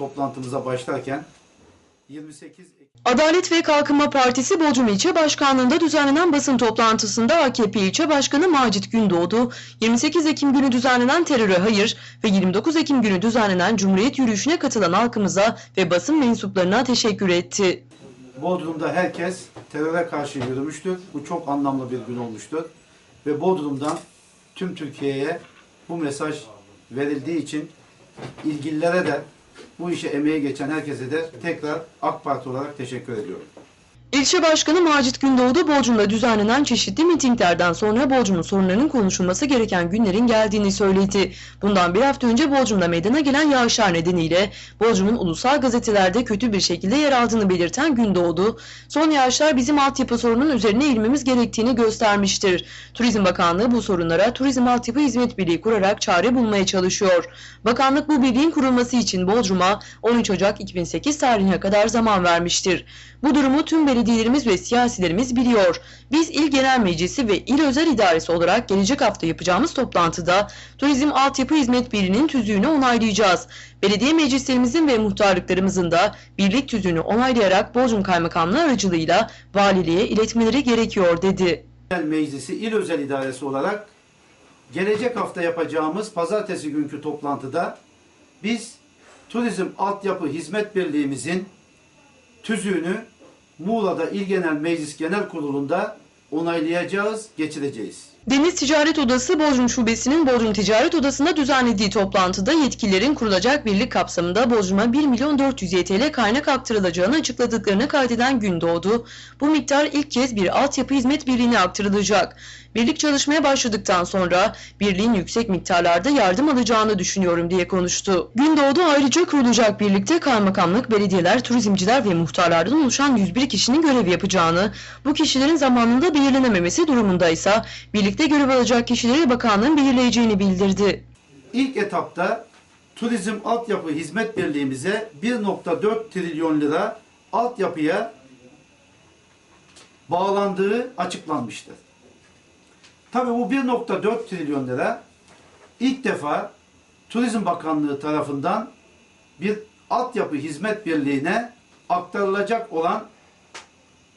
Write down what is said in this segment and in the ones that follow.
toplantımıza başlarken 28 Ekim Adalet ve Kalkınma Partisi Bodrum İlçe Başkanlığı'nda düzenlenen basın toplantısında AKP İlçe Başkanı Macit Gündoğdu, 28 Ekim günü düzenlenen teröre hayır ve 29 Ekim günü düzenlenen Cumhuriyet yürüyüşüne katılan halkımıza ve basın mensuplarına teşekkür etti. Bodrum'da herkes teröre karşı yürümüştür. Bu çok anlamlı bir gün olmuştur. Ve Bodrum'dan tüm Türkiye'ye bu mesaj verildiği için ilgililere de bu işe emeği geçen herkese de tekrar AK Parti olarak teşekkür ediyorum. İlçe Başkanı Macit Gündoğdu, Bodrum'da düzenlenen çeşitli mitinglerden sonra Bodrum'un sorunlarının konuşulması gereken günlerin geldiğini söyledi. Bundan bir hafta önce Bodrum'da meydana gelen yağışlar nedeniyle Bodrum'un ulusal gazetelerde kötü bir şekilde yer aldığını belirten Gündoğdu, son yağışlar bizim altyapı sorunun üzerine eğilmemiz gerektiğini göstermiştir. Turizm Bakanlığı bu sorunlara Turizm Altyapı Hizmet Birliği kurarak çare bulmaya çalışıyor. Bakanlık bu birliğin kurulması için Bodrum'a 13 Ocak 2008 tarihine kadar zaman vermiştir. Bu durumu tüm belediyelerimiz ve siyasilerimiz biliyor. Biz İl Genel Meclisi ve İl Özel İdaresi olarak gelecek hafta yapacağımız toplantıda Turizm Altyapı Hizmet Birliği'nin tüzüğünü onaylayacağız. Belediye meclislerimizin ve muhtarlıklarımızın da birlik tüzüğünü onaylayarak Bodrum Kaymakamlığı aracılığıyla valiliğe iletmeleri gerekiyor dedi. Genel Meclisi İl Özel İdaresi olarak gelecek hafta yapacağımız pazartesi günkü toplantıda biz Turizm Altyapı Hizmet Birliğimizin tüzüğünü Muğla'da İl Genel Meclis Genel Kurulu'nda onaylayacağız, geçireceğiz. Deniz Ticaret Odası Bodrum Şubesi'nin Bodrum Ticaret Odası'nda düzenlediği toplantıda yetkililerin kurulacak birlik kapsamında Bodrum'a 1 milyon 400 YTL kaynak aktarılacağını açıkladıklarını kaydeden Gündoğdu, bu miktar ilk kez bir altyapı hizmet birliğine aktarılacak. Birlik çalışmaya başladıktan sonra birliğin yüksek miktarlarda yardım alacağını düşünüyorum diye konuştu. Gündoğdu ayrıca kurulacak birlikte kaymakamlık, belediyeler, turizmciler ve muhtarlardan oluşan 101 kişinin görev yapacağını, bu kişilerin zamanında belirlenememesi durumundaysa birlikte görev alacak kişileri bakanlığın belirleyeceğini bildirdi. İlk etapta Turizm Altyapı Hizmet Birliğimize 1.4 trilyon lira altyapıya bağlandığı açıklanmıştır. Tabii bu 1.4 trilyon lira ilk defa Turizm Bakanlığı tarafından bir altyapı hizmet birliğine aktarılacak olan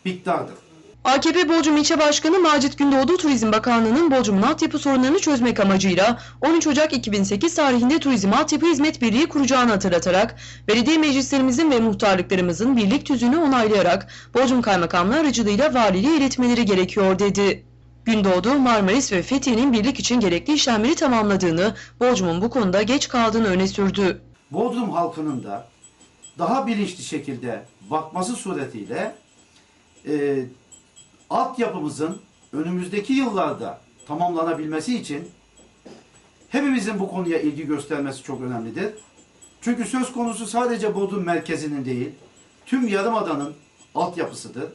miktardır. AKP Bodrum İlçe Başkanı Macit Gündoğdu Turizm Bakanlığı'nın Bodrum'un altyapı sorunlarını çözmek amacıyla 13 Ocak 2008 tarihinde Turizm Altyapı Hizmet Birliği kuracağını hatırlatarak belediye meclislerimizin ve muhtarlıklarımızın birlik tüzüğünü onaylayarak Bodrum Kaymakamlığı aracılığıyla valiliğe iletmeleri gerekiyor dedi. Gündoğdu, Marmaris ve Fethiye'nin birlik için gerekli işlemleri tamamladığını, Bodrum'un bu konuda geç kaldığını öne sürdü. Bodrum halkının da daha bilinçli şekilde bakması suretiyle e, altyapımızın önümüzdeki yıllarda tamamlanabilmesi için hepimizin bu konuya ilgi göstermesi çok önemlidir. Çünkü söz konusu sadece Bodrum merkezinin değil, tüm Yarımada'nın altyapısıdır.